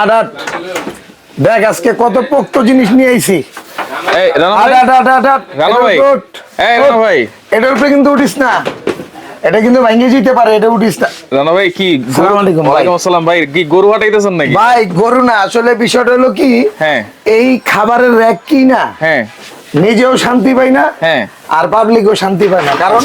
আট আট। দেখ আজকে কত পোক্ত জিনিস নিয়ে আইছি। এটার উপরে কিন্তু উঠিস না। এটা কিন্তু যেতে পারে এটা উঠিস না। রানা ভাই কি ভাই। আসসালাম ভাই। কি গরু হাঁটাইতেছেন নাকি? ভাই গরু না। আসলে বিষয়টা হলো কি হ্যাঁ। এই খাবারের র্যাক কি না হ্যাঁ। নিজেও শান্তি পাই না হ্যাঁ। আর পাবলিকও শান্তি পায় না। কারণ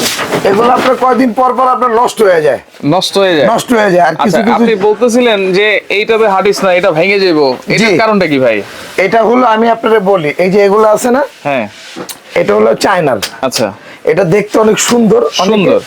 এগুলো আপনার কয়দিন পর পর আপনার নষ্ট হয়ে যায়। নষ্ট হয়ে যায়। নষ্ট হয়ে যায়। আর কিছু আচ্ছা কিছু আপনি বলতেছিলেন যে এইটাতে হাঁটিস না এটা ভেঙে যাব এটার কারণটা কি ভাই? এটা হলো আমি আপনাদের বলি এই যে এগুলো আছে না হ্যাঁ। এটা হলো চায়নার। আচ্ছা। এটা দেখতে অনেক সুন্দর সুন্দর।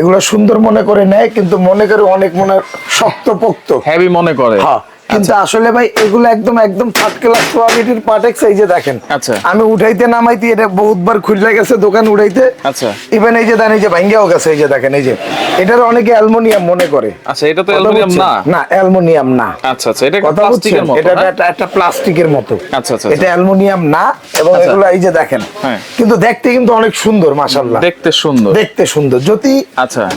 এগুলো সুন্দর মনে করে নেয় কিন্তু মনে করে অনেক মনে শক্ত পোক্ত হেভি মনে করে। হ্যাঁ কিন্তু আসলে ভাই এগুলো একদম একদম থার্ড ক্লাস কোয়ালিটির পাটেক্স এই যে দেখেন। আচ্ছা। আমি উঠাইতে নামাইতে এটা বহুতবার খুলে গেছে দোকান উঠাইতে। আচ্ছা। ইভেন এই যে দেন এই যে ভাঙ্গেও গেছে এই যে দেখেন এই যে। এটার অনেকে অ্যালুমিনিয়াম মনে করে। আচ্ছা এটা তো অ্যালুমিনিয়াম না? না অ্যালুমিনিয়াম না। আচ্ছা আচ্ছা এটা কথা প্লাস্টিকের মতো এটা হ্যাঁ? একটা- একটা প্লাস্টিকের মতো। আচ্ছা আচ্ছা এটা অ্যালুমিনিয়াম না এবং আচ্ছা। এগুলো এই যে দেখেন। হ্যাঁ। কিন্তু দেখতে কিন্তু অনেক সুন্দর মাশাল্লাহ দেখতে সুন্দর। দেখতে সুন্দর। যদি আচ্ছা।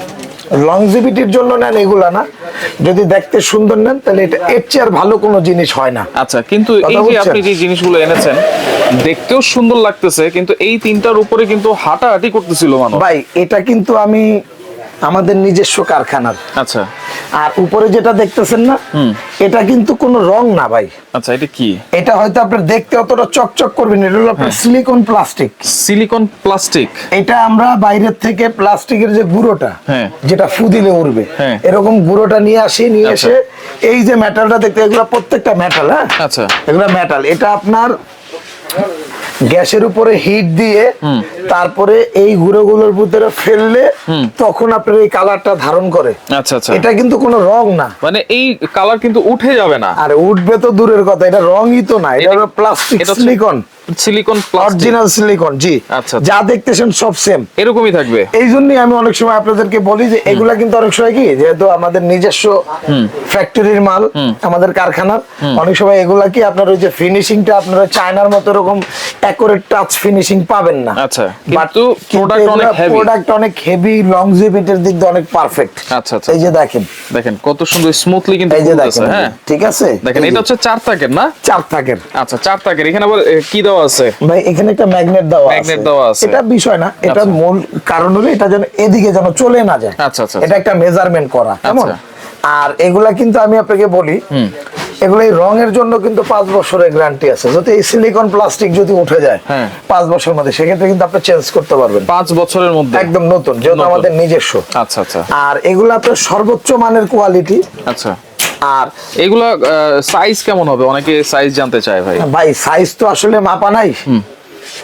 লংজিভিটির জন্য নেন এগুলা না। যদি দেখতে সুন্দর নেন তাহলে এটা এর চেয়ে আর ভালো কোনো জিনিস হয় না। আচ্ছা কিন্তু এই যে আপনি যে জিনিসগুলো এনেছেন দেখতেও সুন্দর লাগতেছে কিন্তু এই তিনটার উপরে কিন্তু হাঁটাহাঁটি করতেছিল মানুষ। ভাই এটা কিন্তু আমি আমাদের নিজস্ব কারখানার আচ্ছা আর উপরে যেটা দেখতেছেন না এটা কিন্তু কোনো রং না ভাই আচ্ছা এটা কি এটা হয়তো আপনার দেখতে অতটা চকচক করবেন এটা হলো। আপনার সিলিকন প্লাস্টিক সিলিকন প্লাস্টিক এটা আমরা বাইরের থেকে প্লাস্টিকের যে গুঁড়োটা হ্যাঁ। যেটা ফুদিলে উঠবে হ্যাঁ। এরকম গুঁড়োটা নিয়ে আসি নিয়ে আচ্ছা। এসে এই যে মেটালটা দেখতে এগুলো প্রত্যেকটা মেটাল হ্যাঁ আচ্ছা। এগুলো মেটাল এটা আপনার গ্যাসের উপরে হিট দিয়ে তারপরে এই গুঁড়োগুলোর ভিতরে ফেললে তখন আপনার এই কালারটা ধারণ করে। আচ্ছা আচ্ছা। এটা কিন্তু কোনো রং না। মানে এই কালার কিন্তু উঠে যাবে না। আর উঠবে তো দূরের কথা এটা রংই তো না এটা হলো plastic silicon silicon original silicon জি। আচ্ছা, আচ্ছা। যা দেখতেছেন সব সেম এরকমই থাকবে? এই জন্যই আমি অনেক সময় আপনাদেরকে বলি যে এগুলা কিন্তু অনেক সময় কি যেহেতু আমাদের নিজস্ব ফ্যাক্টরির মাল আমাদের কারখানার অনেক সময় এগুলা কি আপনার ওই যে ফিনিশিংটা আপনারা চায়নার মতো এরকম অ্যাকুরেট টাচ ফিনিশিং পাবেন না। আচ্ছা, কিন্তু product অনেক heavy। প্রোডাক্ট অনেক হেভি লংজিভিটির দিক দিয়ে অনেক পারফেক্ট আচ্ছা, আচ্ছা। এই যে দেখেন। দেখেন কত সুন্দর স্মুথলি কিন্তু এই যে দেখেন। হ্যাঁ। ঠিক আছে? দেখেন এটা হচ্ছে চার তাকের না? চার থাকের আচ্ছা চার তাকের। এখানে আবার কি দেওয়া আছে। ভাই এখানে একটা ম্যাগনেট দেওয়া আছে। Magnet দেওয়া আছে। এটা বিষয় না এটা আচ্ছা। মূল কারণ হলো এটা যেন এদিকে যেন চলে না যায়। আচ্ছা, আচ্ছা, এটা একটা মেজারমেন্ট করা কেমন? আচ্ছা। আর এগুলা কিন্তু আমি আপনাকে বলি এগুলো এই রঙের জন্য কিন্তু পাঁচ বছরের গ্যারান্টি আছে। যদি এই সিলিকন প্লাস্টিক যদি উঠে যায় হ্যাঁ। পাঁচ বছরের মধ্যে সেক্ষেত্রে কিন্তু আপনি চেঞ্জ করতে পারবেন। পাঁচ বছরের মধ্যে? একদম নতুন যেহেতু আমাদের নিজস্ব। আচ্ছা আচ্ছা। আর এগুলো আপনার সর্বোচ্চ মানের কোয়ালিটি আচ্ছা। আর এগুলা সাইজ কেমন হবে? অনেকে সাইজ জানতে চায় ভাই। ভাই সাইজ তো আসলে মাপা নাই।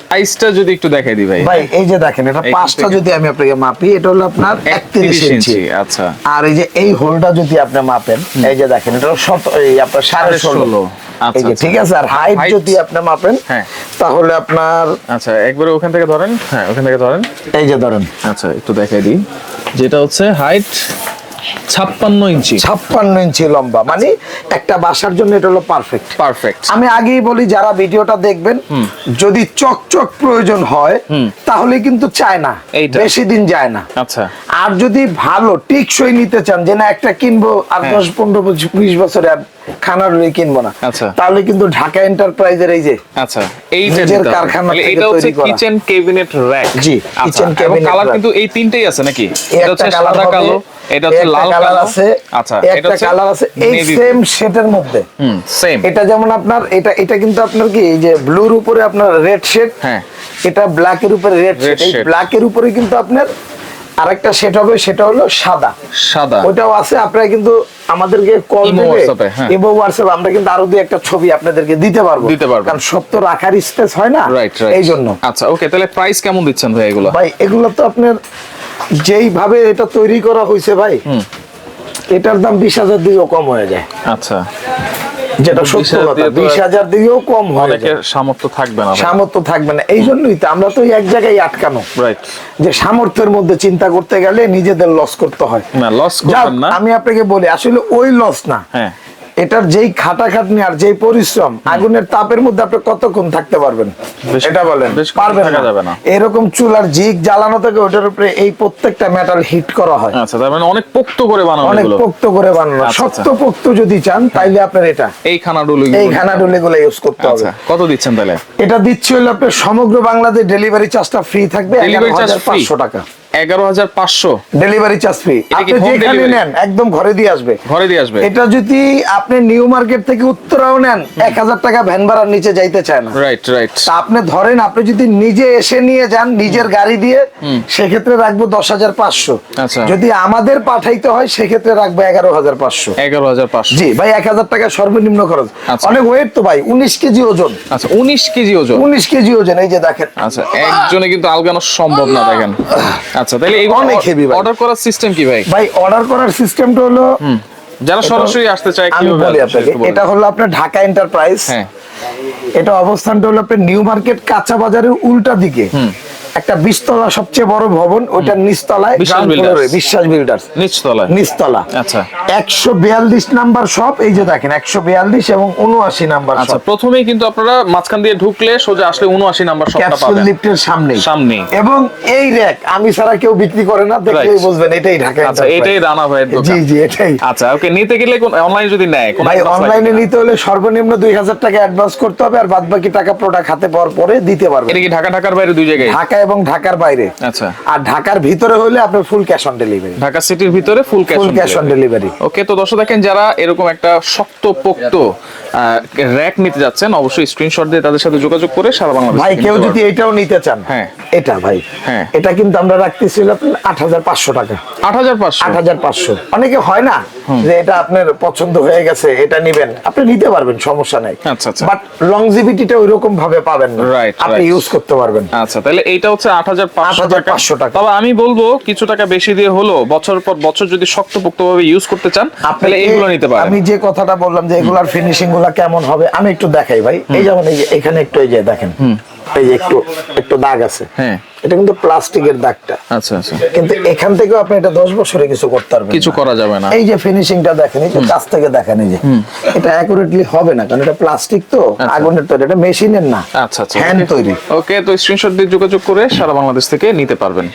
সাইজটা যদি একটু দেখাই দিই ভাই। ভাই এই যে দেখেন এটা পাঁচটা যদি আমি আপনাকে মাপি এটা হলো আপনার একত্রিশ ইঞ্চি। আচ্ছা। আর এই যে এই হোলটা যদি আপনি মাপেন এই যে দেখেন এটা শত এই আপনার সাড়ে ষোলো। ষোলো। আচ্ছা, এই যে আচ্ছা। ঠিক আছে? আর হাইট যদি আপনি মাপেন হ্যাঁ। তাহলে আপনার আচ্ছা একবারে ওখান থেকে ধরেন। হ্যাঁ ওখান থেকে ধরেন। এই যে ধরেন। আচ্ছা একটু দেখাই দিই। যেটা হচ্ছে হাইট ছাপ্পান্ন ইঞ্চি। ছাপ্পান্ন ইঞ্চি লম্বা। মানে একটা বাসার জন্য এটা হলো পারফেক্ট পারফেক্ট আমি আগেই বলি যারা ভিডিওটা দেখবেন যদি চকচক প্রয়োজন হয় তাহলে কিন্তু চায় না। বেশি দিন যায় না। আচ্ছা। আর যদি ভালো টিকসই নিতে চান যে না একটা কিনবো আর হ্যাঁ। দশ পনেরো বছর, বিশ বছরে আর খানার রুই কিনবো না। আচ্ছা। তাহলে কিন্তু ঢাকা এন্টারপ্রাইজের এই যে আচ্ছা নিজের কারখানা এটা হচ্ছে কিচেন ক্যাবিনেট র্যাক জি, kitchen cabinet কালার কিন্তু এই তিনটেই আছে নাকি? এটা হচ্ছে সাদা কালো। এটা হচ্ছে লাল কালার আছে আচ্ছা এটা কালার আছে এই সেম শেডের মধ্যে। হুম সেম এটা যেমন আপনার এটা এটা কিন্তু আপনার কি এই যে ব্লুর উপরে আপনার রেড শেড হ্যাঁ। এটা ব্ল্যাকের উপরে রেড শেড এই shade। ব্ল্যাকের উপরে কিন্তু আপনার আরেকটা শেড হবে সেটা হলো সাদা। সাদা। ওইটাও আছে আপনারা কিন্তু আমাদেরকে কল হ্যাঁ। এবং হোয়াটসঅ্যাপ আমরা কিন্তু আরও দুই একটা ছবি আপনাদেরকে দিতে পারব। দিতে পারব। কারণ সব তো রাখার স্পেস হয় না এই জন্য আচ্ছা ওকে তাহলে প্রাইস কেমন দিচ্ছেন ভাই এগুলো? ভাই এগুলো তো আপনার যেইভাবে এটা তৈরি করা হয়েছে ভাই এটার দাম বিশ হাজার দিকেও কম হয়ে যায়। আচ্ছা। যেটা 20,000 সত্য কথা বিশ হাজার দিকেও কম হয়ে সামর্থ্য থাকবে না সামর্থ্য থাকবে না। এই জন্যই তো আমরা তো এক জায়গায় আটকানো। রাইট যে সামর্থ্যের মধ্যে চিন্তা করতে গেলে নিজেদের লস করতে হয়। না লস করবেন না। আমি আপনাকে বলি আসলে ওই লস না। হ্যাঁ। এটার যেই খাটাখাটনি আর যেই পরিশ্রম আগুনের তাপের মধ্যে আপনি কতক্ষণ থাকতে পারবেন? এটা বলেন। পারবেন যাবে না। এরকম চুলার জিগ জ্বালানো থেকে ওটার উপরে এই প্রত্যেকটা মেটাল হিট করা হয়। আচ্ছা তার মানে অনেক পোক্ত করে বানানো অনেক পোক্ত করে বানানো। আচ্ছা, শক্ত পোক্ত যদি চান তাইলে আপনার এটা এই খানাডুলি এই খানাডুলি গুলো ইউজ করতে হবে। আচ্ছা কত দিচ্ছেন তাহলে? এটা দিচ্ছি হলো আপনার সমগ্র বাংলাদেশ ডেলিভারি চার্জটা ফ্রি থাকবে এগারো ডেলিভারি চার্জ হাজার ফ্রি পাঁচশো টাকা। এগারো হাজার পাঁচশো। ডেলিভারি চার্জ ফ্রি আপনি যেখানে নেন একদম ঘরে দিয়ে আসবে। ঘরে দিয়ে আসবে। এটা যদি আপনি নিউ মার্কেট থেকে উত্তরাও নেন এক হাজার টাকা ভ্যান ভাড়ার নিচে যাইতে চায় না। রাইট রাইট আপনি ধরেন আপনি যদি নিজে এসে নিয়ে যান নিজের গাড়ি দিয়ে সেক্ষেত্রে রাখব দশ হাজার পাঁচশো। আচ্ছা। যদি আমাদের পাঠাইতে হয় সেক্ষেত্রে রাখব এগারো হাজার পাঁচশো। এগারো হাজার পাঁচশো। জি ভাই এক হাজার টাকা সর্বনিম্ন খরচ। আচ্ছা। অনেক ওয়েট তো ভাই উনিশ কেজি ওজন। আচ্ছা উনিশ কেজি ওজন? উনিশ কেজি ওজন এই যে দেখেন। আচ্ছা একজনে কিন্তু আলগানো সম্ভব না দেখেন। আচ্ছা তাহলে এই অনেক হেভি ভাই। অর্ডার করার সিস্টেম কি ভাই? ভাই অর্ডার করার সিস্টেমটা হলো যারা সরাসরি আসতে চায় আমি কীভাবে বলি আপনাকে এটা হলো আপনার ঢাকা এন্টারপ্রাইজ হ্যাঁ। এটা অবস্থানটা হলো আপনার নিউ মার্কেট কাঁচা বাজারের উল্টা দিকে। একটা বিশতলা সবচেয়ে বড় ভবন ওইটার নিচতলায় বিশ্বাস বিল্ডার্স নিচতলায়? নিচতলা। আচ্ছা। একশো বিয়াল্লিশ নাম্বার শপ এই যে দেখেন একশো বিয়াল্লিশ এবং উনআশি নাম্বার আচ্ছা প্রথমেই কিন্তু আপনারা মাঝখান দিয়ে ঢুকলে সোজা আসলে উনআশি নাম্বার পাবেন। লিফটের সামনে সামনেই। এবং এই র্যাক আমি ছাড়া কেউ বিক্রি করে না দেখলেই. বুঝবেন এটাই ঢাকা আচ্ছা এটাই রানা ভাইয়ের দোকান। জি জি এটাই। আচ্ছা ওকে নিতে গেলে কোন অনলাইন যদি নেয় ভাই অনলাইনে নিতে হলে সর্বনিম্ন দুই হাজার টাকা অ্যাডভান্স করতে হবে আর বাদ বাকি টাকা প্রোডাক্ট হাতে পাওয়ার পরে দিতে পারবে এটা কি ঢাকা ঢাকার বাইরে দুই জায়গায়? ঢাকা এবং ঢাকার বাইরে। আচ্ছা। আর ঢাকার ভিতরে হলে আপনার full cash on delivery Dhaka সিটির ভিতরে full cash full cash on delivery okay তো দর্শক দেখেন যারা এরকম একটা শক্ত পোক্ত র্যাক নিতে যাচ্ছেন অবশ্যই স্ক্রিনশট দিয়ে তাদের সাথে যোগাযোগ করে সারা বাংলাদেশ ভাই কেউ যদি এটাও নিতে চান হ্যাঁ। এটা ভাই। হ্যাঁ। এটা কিন্তু আমরা রাখতেছি হলো আপনার আট হাজার পাঁচশো টাকা। আট হাজার পাঁচশো? আট হাজার পাঁচশো। অনেকে হয় না যে এটা আপনার পছন্দ হয়ে গেছে এটা নিবেন। আপনি নিতে পারবেন সমস্যা নাই। বাট লংজিভিটিটা ওইরকম ভাবে পাবেন না। আপনি ইউজ করতে পারবেন। আচ্ছা তাহলে এইটা হচ্ছে আট হাজার পাঁচশো টাকা। তবে আমি বলব কিছু টাকা বেশি দিয়ে হলো বছর পর বছর যদি শক্তপোক্ত ভাবে ইউজ করতে চান তাহলে এইগুলো নিতে পারেন। আমি যে কথাটা বললাম যে এগুলার ফিনিশিংগুলা কেমন হবে আমি একটু দেখাই ভাই। এই যেমন এই যে এখানে একটু এই যে দেখেন। এই একটু একটু দাগ আছে। হ্যাঁ। এটা কিন্তু প্লাস্টিকের দাগটা। আচ্ছা আচ্ছা। কিন্তু এখান থেকেও আপনি এটা দশ বছরে কিছু করতে পারবেন কিছু করা যাবে না। এই যে ফিনিশিংটা দেখেন এই যে কাছ থেকে দেখেন এই যে। এটা অ্যাকুরেটলি হবে না কারণ এটা প্লাস্টিক তো আগুনের তৈরি এটা মেশিনের না। আচ্ছা আচ্ছা। হ্যান্ড তৈরি। ওকে তো স্ক্রিনশট দিয়ে যোগাযোগ করে সারা বাংলাদেশ থেকে নিতে পারবেন।